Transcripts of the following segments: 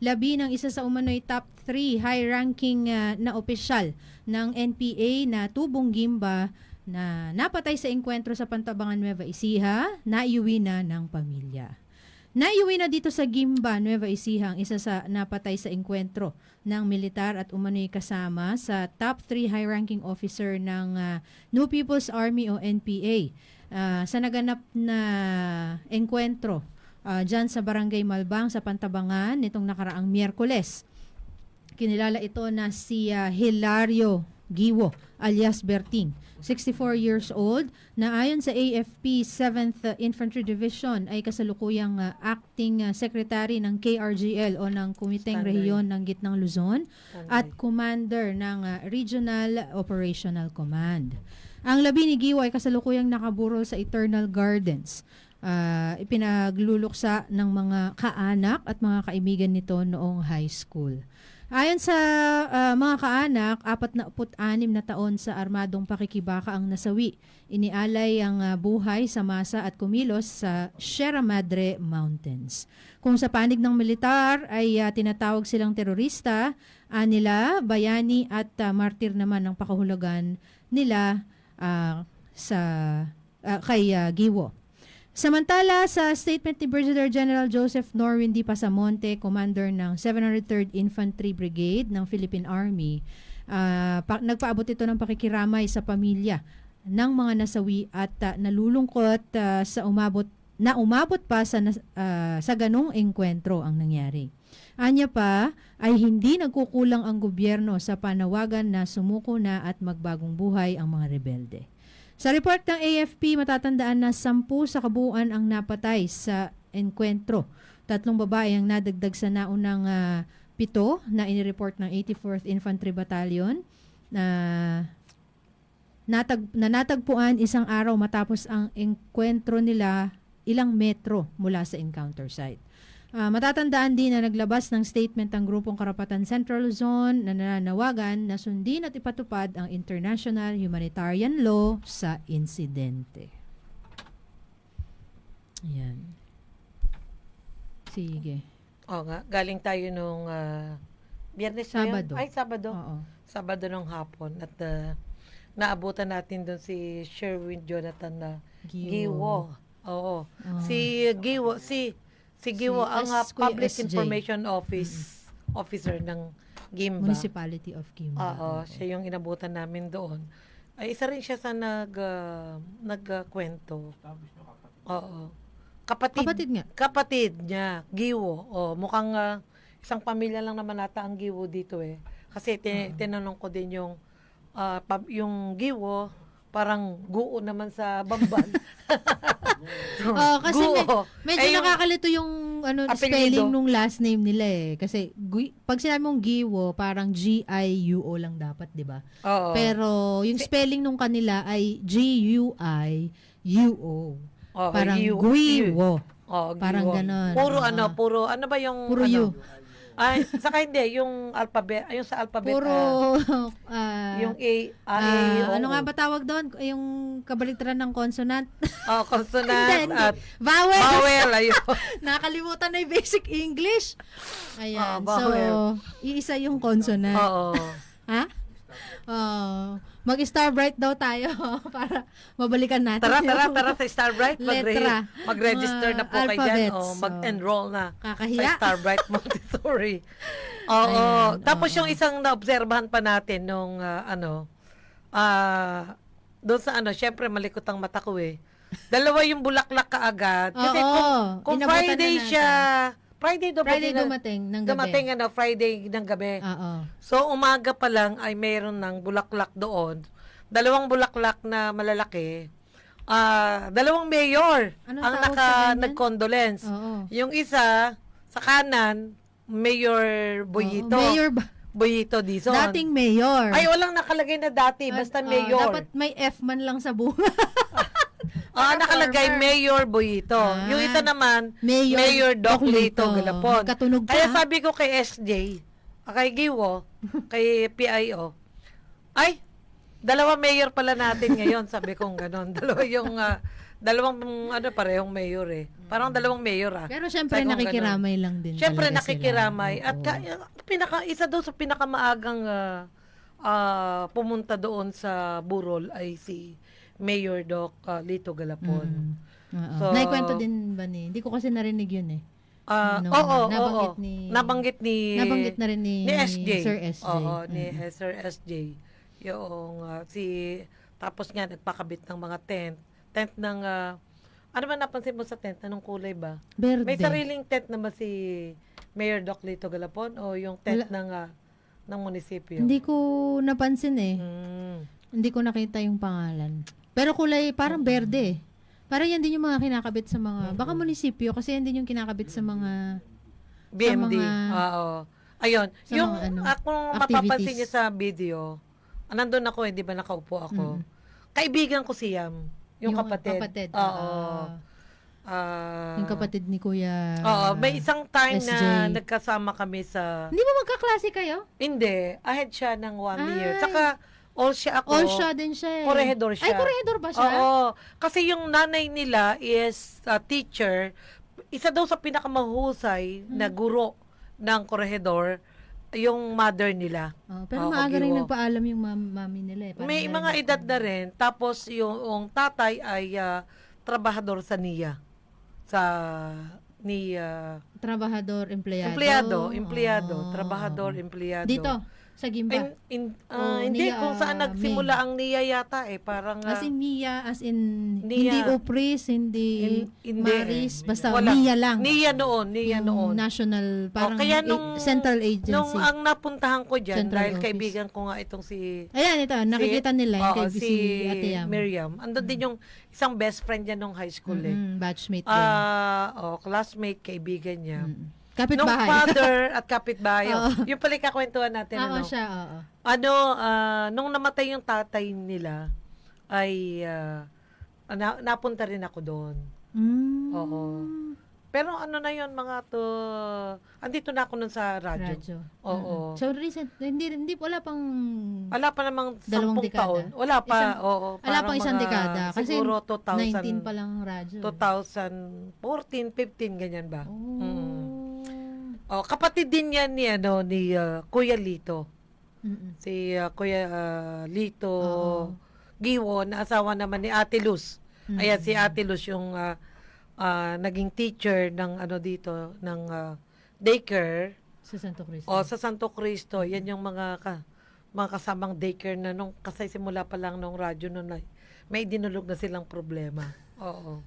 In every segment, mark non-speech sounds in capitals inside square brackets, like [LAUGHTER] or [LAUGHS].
labi ng isa sa umano'y top 3 high-ranking ah, na opisyal ng NPA na tubong gimba na napatay sa engkwentro sa Pantabangan Nueva Ecija, naiuwi na ng pamilya. Naiuwi na dito sa Gimba, Nueva Ecija, ang isa sa napatay sa engkwentro ng militar at umano'y kasama sa top 3 high-ranking officer ng ah, New People's Army o NPA ah, sa naganap na engkwentro ah, dyan sa Barangay Malbang sa Pantabangan nitong nakaraang Miyerkules. Kinilala ito na si ah, Hilario Giwo alias Berting, 64 years old, na ayon sa AFP 7th Infantry Division ay kasalukuyang ah, acting ah, secretary ng KRGL o ng Kumiteng Standard. Rehiyon ng Gitnang Luzon at Standby. commander ng ah, Regional Operational Command. Ang labi ni Giwa ay kasalukuyang nakaburol sa Eternal Gardens. Ah, ipinagluluksa ng mga kaanak at mga kaibigan nito noong high school. Ayon sa ah, mga kaanak, 46 na taon sa armadong pakikibaka ang nasawi. Inialay ang ah, buhay sa masa at kumilos sa Sierra Madre Mountains. Kung sa panig ng militar ay ah, tinatawag silang terorista, anila, bayani at ah, martir naman ang pakahulugan nila ah, sa ah, kay ah, Giwo. Samantala, sa statement ni Brigadier General Joseph Norwin D. Pasamonte, commander ng 703rd Infantry Brigade ng Philippine Army, ah, pa- nagpaabot ito ng pakikiramay sa pamilya ng mga nasawi at ah, nalulungkot ah, sa umabot na umabot pa sa ah, sa ganong engkwentro ang nangyari. Anya pa ay hindi nagkukulang ang gobyerno sa panawagan na sumuko na at magbagong buhay ang mga rebelde. Sa report ng AFP, matatandaan na sampu sa kabuuan ang napatay sa enkwentro. Tatlong babae ang nadagdag sa naunang ah, pito na inireport ng 84th Infantry Battalion na natag, na natagpuan isang araw matapos ang enkwentro nila ilang metro mula sa encounter site. Ah, matatandaan din na naglabas ng statement ang grupong Karapatan Central Zone na nananawagan na sundin at ipatupad ang international humanitarian law sa insidente. Ayan. Sige. Oo nga, galing tayo nung ah, biyernes? Sabado. Ay, Sabado. Oo. Sabado ng hapon. At ah, naabutan natin doon si Sherwin Jonathan na Giwo. Oo. Ah. Si Giwo, si si Giwo Si ang. Kuya Public SJ. Information Office officer ng Gimba. Municipality of Kimba. Oo, siya yung inabutan namin doon. Ay, isa rin siya sa nag, ah, nagkwento. Oo. Kapatid, Kapatid nga. kapatid niya, Giwo. Oh, mukhang ah, isang pamilya lang naman nata ang Giwo dito eh. Kasi ti- tinanong ko din yung ah, pab- yung Giwo, parang guo naman sa bamban. [LAUGHS] Oh, kasi Guo. medyo Eh, yung- nakakalito yung ano Apelyido. spelling nung last name nila eh. Kasi gui- pag sinabi mong Giwo, parang G-I-U-O lang dapat, di ba? Pero yung spelling nung kanila ay G-U-I-U-O. Oo, Parang Giwo. Guiwo. Oh, Parang Giwo. ganon. Puro Oo. ano, puro ano ba yung Puro ano? U. Ay, saka hindi yung alphabet, yung sa alphabet. Puro, ah, ah, yung A, A, A, ah, O, ano nga ba tawag doon? Yung kabaliktaran ng consonant? Oh, consonant hindi. at Vowel! vowel, ayun. [LAUGHS] Nakalimutan na yung basic English. Ayan. Ah, so, iisa yung consonant. Oo. Ha? Oh, mag-star bright daw tayo [LAUGHS] para mabalikan natin. Tara, tara, tara sa Starbright. Magre- Letra. mag-register na po kayo dyan. alphabets. Oh, mag-enroll na Kakahiya. sa Starbright [LAUGHS] Montessori. Oo. Ayan, Tapos oo. yung isang naobserbahan pa natin nung ah, ano, ah, doon sa ano, syempre malikot ang mata ko eh. Dalawa yung bulaklak kaagad. Kasi Oo, kung, kung inabutan na Friday natin. siya, Friday, dumating Friday na- dumating ng gabi. dumating ano, Friday ng gabi. Oo. So, umaga pa lang ay mayroon ng bulaklak doon. Dalawang bulaklak na malalaki. Ah, dalawang mayor Anong ang tawag naka sa ganyan? nag-condolence. Oo. Yung isa sa kanan, Mayor Boyito. Oo, Mayor ba? Boyito Dizon. Dating mayor. Ay, walang nakalagay na dati, basta Ah, mayor. dapat may F man lang sa bunga. [LAUGHS] Ah, nakalagay former. Mayor Boyito. Ah. Yung isa naman, Mayor Mayor, Doc Lito. Lito Galapon. Katunog ka. Kaya ah. sabi ko kay SJ, ah, kay Giwo, kay PIO, ay, dalawa mayor pala natin ngayon, [LAUGHS] sabi kong ganon. [LAUGHS] Dalawa yung, ah, dalawang ano parehong mayor eh. Parang dalawang mayor ah. Pero syempre Sabi ko, nakikiramay lang din Siyempre talaga nakikiramay sila. at Oo. ka, pinaka isa daw sa pinakamaagang ah, ah, pumunta doon sa Burol ay si Mayor Doc ah, Lito Galapon. Mm. Oo. So- Naikwento din ba ni? Hindi ko kasi narinig yun eh. Ah, Nung oo, nabanggit oo. ni- nabanggit ni Nabanggit na rin ni, ni SJ. Sir SJ. Oo, ni Mm. Sir SJ. Yung ah, si tapos nga nagpakabit ng mga tent. Tent ng ah, ano ba napansin mo sa tent? Anong kulay ba? Verde. May sariling tent na ba si Mayor Doc Lito Galapon o yung tent Wala. ng ah, ng munisipyo? Hindi ko napansin eh. Mm. Hindi ko nakita yung pangalan. Pero kulay parang verde eh. Parang yan din yung mga kinakabit sa mga, baka munisipyo kasi yan din yung kinakabit sa mga, BMD. mga- Oo. Ayun. sa yung mga ano, ako activities. mapapansin niyo sa video, ah, nandun ako, hindi ba nakaupo ako. Mm. Kaibigan ko si Yam. Yung, kapatid. kapatid. Oo. ah, Ah, yung kapatid ni Kuya. Oo, may isang time na SJ. nagkasama kami sa Hindi ba magkaklase kayo? Hindi, ahead siya ng one Ay. year. Saka all siya ako. All siya din siya eh. Siya. Ay, korehedor ba siya? Oo. Kasi yung nanay nila is a teacher. Isa daw sa pinakamahusay Hmm. na guro ng korehedor, yung mother nila. Oh, pero Oo, maaga rin nagpaalam yung mam- mami nila eh. Parang May mga edad na rin. Tapos yung, yung tatay ay ah, trabahador sa NIA. Sa NIA. Trabahador, empleyado. Empleyado, empleyado, Ah. trabahador, empleyado. Dito, sa Gimba. In, in, ah, Oh, hindi, Nia, kung saan ah, nagsimula May. ang NIA yata eh. Parang, as ah, in Mia, as in, Nia. hindi Upris, hindi in- hindi. Maris, basta Wala. Mia lang. NIA noon, NIA Yung noon. national, parang kaya a- nung- central agency. Nung ang napuntahan ko dyan, Central dahil office. kaibigan ko nga itong si Ayan, ito, nakikita nila yung Oo, kay si, Ate Yam. Miriam. Andun din yung isang best friend niya nung high school eh. Mm-mm, batchmate. Ah, oh, classmate, kaibigan niya. Mm. Kapit Nung [LAUGHS] father at kapitbahay. Oo. yung pala yung kakwentuhan natin. Oo, ano? siya, oo. ano, ah, nung namatay yung tatay nila, ay ah, na, napunta rin ako doon. Mm. Oo. Pero ano na yun, mga to, andito na ako nun sa radyo. Radyo. Oo. Mm-mm. So recent, hindi, hindi, wala pang, Wala pa namang Dalawang sampung dekada. taon. Wala pa, Isang- oo. wala parang pang isang mga dekada. Kasi siguro 2000, 19 pa lang radyo. 2014, 15, ganyan ba? Oh. Mm. Oh, kapatid din yan ni, ano, ni ah, Kuya Lito. Mm-mm. Si ah, Kuya ah, Lito Oo. Giwo, na asawa naman ni Ate Luz. Mm. Ayan, si Ate Luz yung ah, ah, naging teacher ng ano dito, ng ah, daycare. Sa Santo Cristo. O sa Santo Cristo, yan yung mga ka, mga kasamang daycare na nung kasi simula pa lang nung radyo ay may dinulog na silang problema. [LAUGHS] Oo.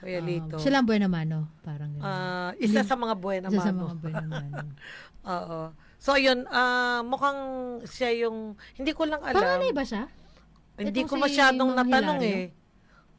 Kuya Um, Lito. sila ang buwan naman, no? Parang gano'n. Ah, isa sa mga buhay Isa sa mga buwan naman. [LAUGHS] Oo. So yun, ah, mukhang siya yung hindi ko lang alam. Panganay ba siya? Hindi Itong ko si masyadong Mang natanong Hilario? eh.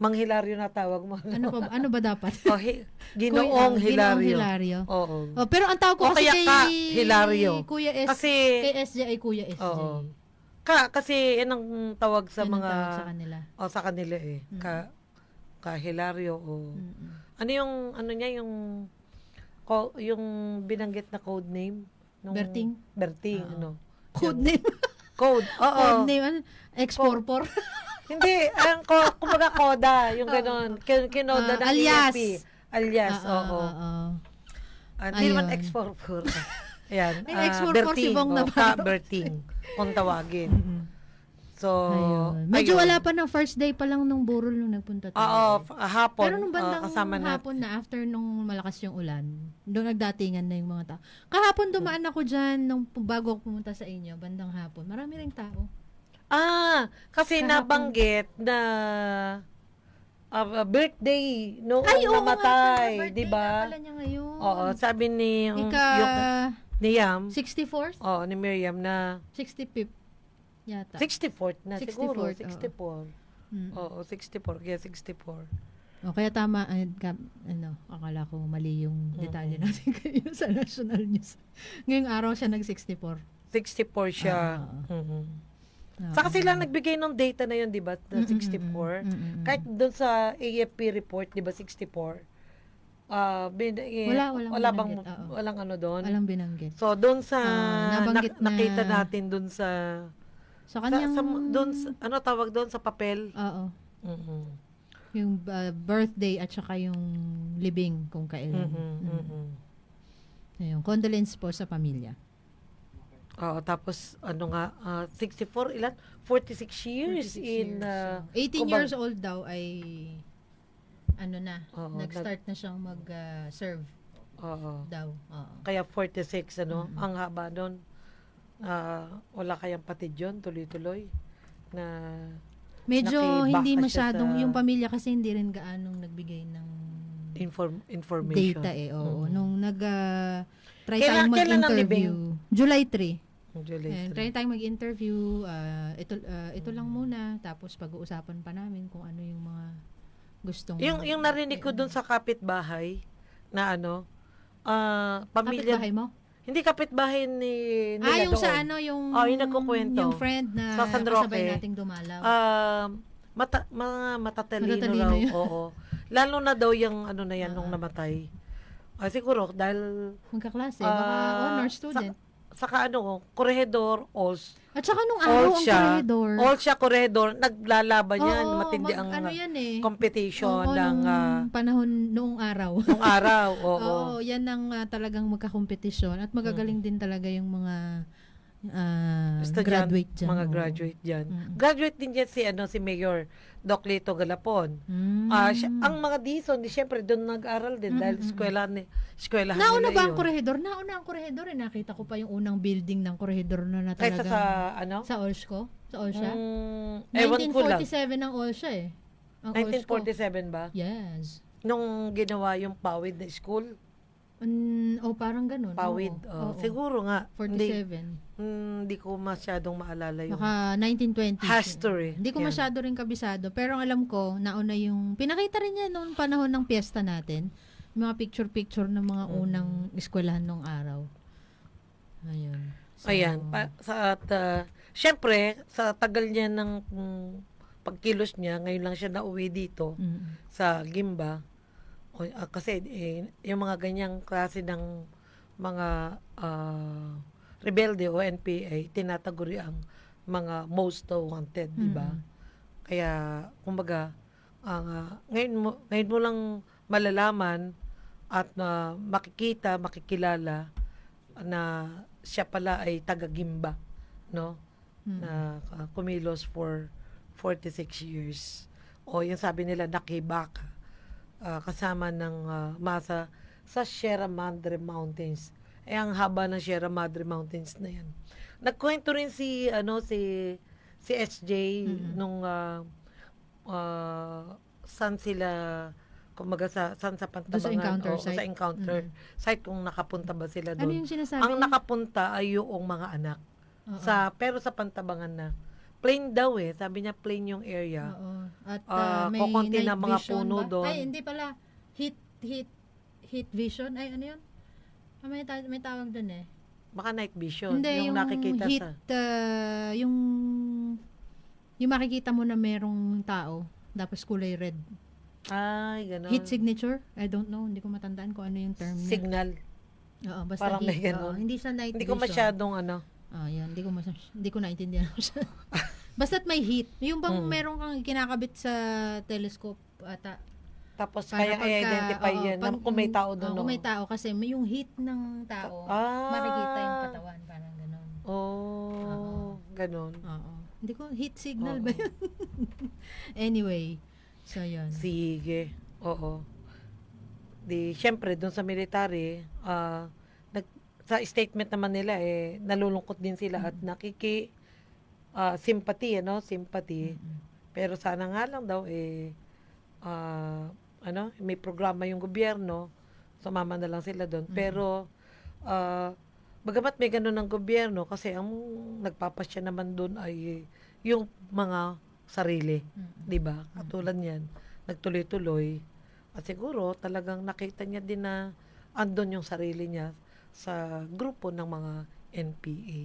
Mang Hilario na tawag mo. Ano pa ano ba dapat? [LAUGHS] oh, hi- Ginoong [LAUGHS] Kuya- Hilario. Ginoong Hilario. Oo. Oh, pero ang tawag ko O kasi kaya kay ka, Hilario. Kuya S Kasi kay SJ ay Kuya SJ. Oo. ka kasi yan ang tawag sa Yan ang mga tawag sa kanila. o sa kanila eh. Mm. Ka ka Hilario o Mm-mm. ano yung ano niya yung ko, yung binanggit na code name nung Berting? Berting Oo. ano. Code name. Code. [LAUGHS] Oo. Code name. Ano? X44. Hindi, ang ko, kumbaga koda, yung gano'n. Kin, kinoda Ah, ng alias. EFP. Alias, Ah, oo. ah, ah. Ah, Hindi naman Ayun. X44. Ayan. May ah, X44 si Bong oh, Navarro. ka Berting, kung tawagin. Mm-mm. So, Ayun. Medyo ayun. wala pa ng first day pa lang nung burol nung nagpunta tayo. Oo, f- ah, hapon. Pero nung ah, bandang kasama natin. hapon na, after nung malakas yung ulan, doon nagdatingan na yung mga tao. Kahapon dumaan ako dyan, nung bago ako pumunta sa inyo, bandang hapon. Marami ring tao. Ah, kasi Kahapon. nabanggit na ah, birthday noong Ay, oo nga pala, namatay, birthday di ba? nga pala niya ngayon. Oo, sabi ni yung, Ika, yung ni Yam, 64th? oh, ni Miriam na 65th yata. 64th na siguro, 64th, 64. Mm. Oo, 64. Kaya 64. O, kaya tama, ay, ka- ano, akala ko mali yung detalye Mm. natin [LAUGHS] kayo sa national news. Ngayong araw siya nag-64. 64 siya. Ah. Mhm. Oo. Saka sila nagbigay ng data na yun, di ba? Na Mm, mm, 64. mm, mm, mm. Kahit doon sa AFP report, di ba, 64. Ah, bin, eh, Wala, walang wala bang, binanggit, oo. walang ano doon? Walang binanggit. So, doon sa, Ah, nabanggit nak- nakita na- natin doon sa, Sa sa, kanyang... sa doon, sa- ano tawag doon, sa papel? Oo. Mhm. Yung uh, birthday at saka yung libing kung kailan. Mhm, Mm. mhm. Ayun, condolence po sa pamilya. Oo, tapos ano nga, ah, 64, ilan? 46 years 46 in, years, ah, so, 18 kubag- years old daw ay ano na, Oo, nag-start na siyang mag-serve oo. daw. Oo. Kaya 46, ano, Mhm. ang haba nun. Ah, wala kayang patid yun, tuloy-tuloy. Na, Medyo hindi masyadong, sa- yung pamilya kasi hindi rin gaanong nagbigay ng inform, information. data eh. Oo. Mhm. Nung nag ah, try Kailan- tayong mag-interview. July 3. July Ayan, 3. try tayong mag-interview. ah, ito, ah, ito lang muna. Tapos pag-uusapan pa namin kung ano yung mga gustong... Yung, yung narinig ko dun sa kapitbahay, na ano, ah, pamilya, Kapitbahay mo? Hindi kapitbahay ni, nila Ah, yung doon. sa ano, yung... Oh, yung nagkukwento. Yung friend na Sa San Roque. kasabay nating dumalaw. Um, mata, mga matatalino, Matatalino raw. yun. Oo. [LAUGHS] Lalo na daw yung ano na yan Ah. nung namatay. Ah, siguro dahil Magkaklase, baka ah, honor student. saka ano, korehedor, ols, At saka nung araw, ang siya. corridor. all siya korehedor, naglalaban yan, Oo, matindi mag- ang ano yan eh. competition Oo, ng nung ah, panahon noong araw. nung araw. [LAUGHS] Oo. Oo, yan ang ah, talagang magkakompetisyon at magagaling din talaga yung mga Estudyante, graduate dyan. Mga oo. graduate dyan. Mm. Graduate din dyan si, ano, si Mayor Doc Lito Galapon. Mm. Ah, siya- ang mga dison, di syempre doon nag-aral din dahil Mm, mm, mm. eskwela ni eskwelahan Nauna ba ang yun. korehedor? Nauna ang korehedor. Eh. Nakita ko pa yung unang building ng korehedor na na Kaysa talagang... sa ano? Sa Olsco? Sa Olsha? Mm, ewan ko lang. 1947 ang Olsha eh. Ang Olsco. 1947 ba? Yes. Nung ginawa yung PAWID na school? Mm, oh, parang ganun. PAWID. Oo, oh. oo. Siguro nga. Hindi, 47. mm, hindi ko masyadong maalala yung Baka 1920s. history. Hindi ko Yan. masyado rin kabisado. Pero ang alam ko, nauna yung... Pinakita rin niya noong panahon ng piyesta natin. Yung mga picture-picture ng mga Mm. unang eskwelahan nung araw. Ayun. So, Ayan. Pa, sa, at, ah, syempre, sa tagal niya ng mm, pagkilos niya, ngayon lang siya nauwi dito mm, sa Gimba. Ah, kasi eh, yung mga ganyang klase ng mga ah, rebelde o NPA, tinataguri ang mga most wanted, di ba? mm. Kaya, kumbaga, ang ah, ngayon mo ngayon mo lang malalaman at na makikita, makikilala na siya pala ay taga-Gimba, no? Mm. Na ah, kumilos for 46 years. O yung sabi nila nakibaka ah, kasama ng ah, masa sa Sierra Madre Mountains. Eh ang haba ng Sierra Madre Mountains na yan. Nagkwento rin si ano si si SJ Mm-mm. nung ah, ah, saan sila kumaga sa saan sa Pantabangan sa encounter o, site. sa encounter Mm. site kung nakapunta ba sila Ano doon. yung sinasabi? ang nakapunta ay yung mga anak. Oo. Sa pero sa Pantabangan na. Plain daw eh. Sabi niya plain yung area. Oo. At Ah, ah, may kukunti na mga puno ba? doon. Ay, hindi pala. Heat, heat, heat vision. Ay, ano yun? Ah, may, ta- may tawag dun eh. Baka night vision. Hindi, yung, yung, nakikita heat, sa... ah, yung, yung makikita mo na merong tao, tapos kulay red. Ay, gano'n. Heat signature? I don't know. Hindi ko matandaan kung ano yung term. Signal. Oo, basta Parang may heat. ganun. oo, hindi sa night Hindi ko vision. masyadong ano. Ah, yan. Hindi ko, masy- hindi ko naintindihan. [LAUGHS] Basta't may heat. Yung bang Mm. meron kang kinakabit sa telescope ata. Tapos Para kaya pagka- i-identify oo, yan pag- kung may tao doon. oo, kung may tao kasi may yung heat ng tao, ah, makikita yung katawan, parang gano'n. Oh, Oo. ganun. Oo. Hindi ko, heat signal Oo. ba yun? [LAUGHS] anyway, so yun. Sige. Oo. Di, syempre, doon sa military, ah, sa statement naman nila, eh, nalulungkot din sila at nakiki, ah, sympathy, ano, sympathy. Mm-mm. Pero sana nga lang daw, eh, ah, ano, may programa yung gobyerno, sumama na lang sila doon. Mhm. Pero, ah, bagamat may ganun ng gobyerno, kasi ang nagpapasya naman doon ay yung mga sarili, Mm-mm. di ba? Katulad niyan, nagtuloy-tuloy. At siguro, talagang nakita niya din na andon yung sarili niya sa grupo ng mga NPA.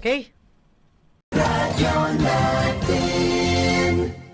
Okay? Radyo natin.